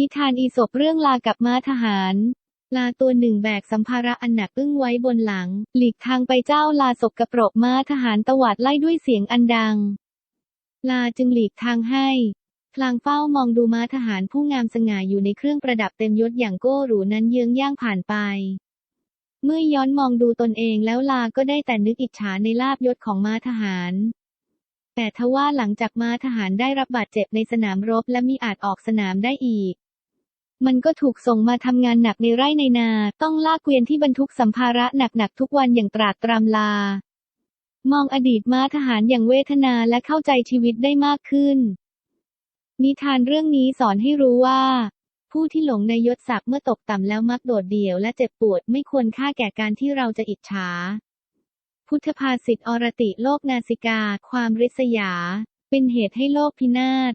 นิทานอีสปเรื่องลากับม้าทหาร ลาตัวหนึ่งแบกสัมภาระอันหนักอึ้งไว้บนหลัง หลีกทางไปเจ้าลาศกกระโปรกม้าทหารตวาดไล่ด้วยเสียงอันดัง ลาจึงหลีกทางให้พลางเฝ้ามองดูม้าทหารผู้งามสง่าอยู่ในเครื่องประดับเต็มยศอย่างโก้หรูนั้นเยื้องย่างผ่านไป เมื่อย้อนมองดูตนเองแล้วลาก็ได้แต่นึกอิจฉาในลาบยศของม้าทหาร แต่ทว่าหลังจากม้าทหารได้รับบาดเจ็บในสนามรบและมิอาจออกสนามได้อีก มันก็ถูกส่งมาทำงานหนักในไร่ในนา ต้องลากเกวียนที่บรรทุกสัมภาระหนักๆทุกวันอย่างตรากตรำลา มองอดีตม้าทหารอย่างเวทนาและเข้าใจชีวิตได้มากขึ้น นิทานเรื่องนี้สอนให้รู้ว่า ผู้ที่หลงในยศศักดิ์เมื่อตกต่ำแล้วมักโดดเดี่ยวและเจ็บปวดไม่ควรค่าแก่การที่เราจะอิจฉา พุทธภาษิตอรติโลกนาสิกา ความริษยา เป็นเหตุให้โลกพินาศ